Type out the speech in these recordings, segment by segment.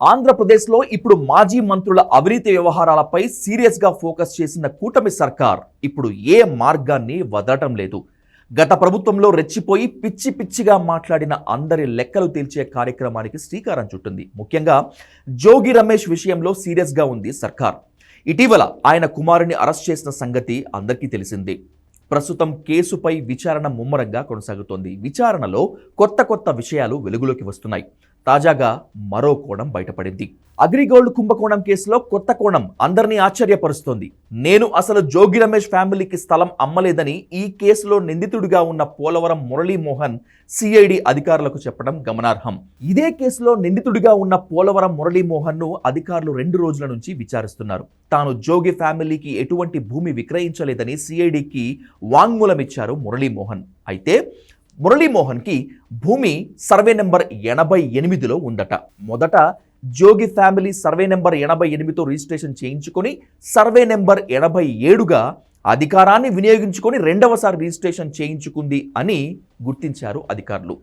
ఆంధ్రప్రదేశ్లో ఇప్పుడు మాజీ మంత్రుల అవినీతి వ్యవహారాలపై సీరియస్గా ఫోకస్ చేసిన కూటమి సర్కార్ ఇప్పుడు ఏ మార్గాన్ని వదలటం లేదు. గత ప్రభుత్వంలో రెచ్చిపోయి పిచ్చి పిచ్చిగా మాట్లాడిన అందరి లెక్కలు తేల్చే కార్యక్రమానికి శ్రీకారం చుట్టింది. ముఖ్యంగా జోగి రమేష్ విషయంలో సీరియస్గా ఉంది సర్కార్. ఇటీవల ఆయన కుమారుని అరెస్ట్ చేసిన సంగతి అందరికీ తెలిసింది. ప్రస్తుతం కేసుపై విచారణ ముమ్మరంగా కొనసాగుతోంది. విచారణలో కొత్త కొత్త విషయాలు వెలుగులోకి వస్తున్నాయి. తాజాగా మరో కోణం బయటపడింది. అగ్రిగోల్డ్ కుంభకోణం కేసులో కొత్త కోణం అందరినీ ఆశ్చర్యపరుస్తోంది. నేను అసలు జోగి రమేష్ ఫ్యామిలీకి స్థలం అమ్మలేదని ఈ కేసులో నిందితుడిగా ఉన్న పోలవరం మురళీమోహన్ సిఐడి అధికారులకు చెప్పడం గమనార్హం. ఇదే కేసులో నిందితుడిగా ఉన్న పోలవరం మురళీమోహన్ను అధికారులు రెండు రోజుల నుంచి విచారిస్తున్నారు. తాను జోగి ఫ్యామిలీకి ఎటువంటి భూమి విక్రయించలేదని సిఐడికి వాంగ్మూలమిచ్చారు మురళీమోహన్. అయితే మురళీమోహన్కి భూమి సర్వే నెంబర్ ఎనభై ఎనిమిదిలో ఉందట. మొదట జోగి ఫ్యామిలీ సర్వే నెంబర్ ఎనభై ఎనిమిదితో రిజిస్ట్రేషన్ చేయించుకొని సర్వే నెంబర్ ఎనభై ఏడుగా అధికారాన్ని వినియోగించుకొని రెండవసారి రిజిస్ట్రేషన్ చేయించుకుంది అని గుర్తించారు అధికారులు.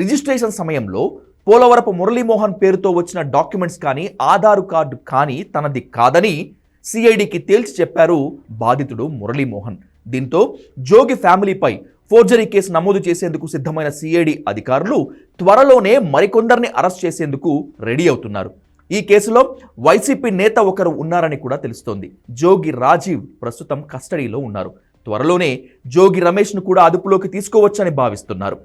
రిజిస్ట్రేషన్ సమయంలో పోలవరపు మురళీమోహన్ పేరుతో వచ్చిన డాక్యుమెంట్స్ కానీ ఆధార్ కార్డు కానీ తనది కాదని సిఐడికి తేల్చి చెప్పారు బాధితుడు మురళీమోహన్. దీంతో జోగి ఫ్యామిలీపై ఫోర్జరీ కేసు నమోదు చేసేందుకు సిద్ధమైన సిఐడి అధికారులు త్వరలోనే మరికొందరిని అరెస్ట్ చేసేందుకు రెడీ అవుతున్నారు. ఈ కేసులో వైసీపీ నేత ఒకరు ఉన్నారని కూడా తెలుస్తోంది. జోగి రాజీవ్ ప్రస్తుతం కస్టడీలో ఉన్నారు. త్వరలోనే జోగి రమేష్ను కూడా అదుపులోకి తీసుకోవచ్చని భావిస్తున్నారు.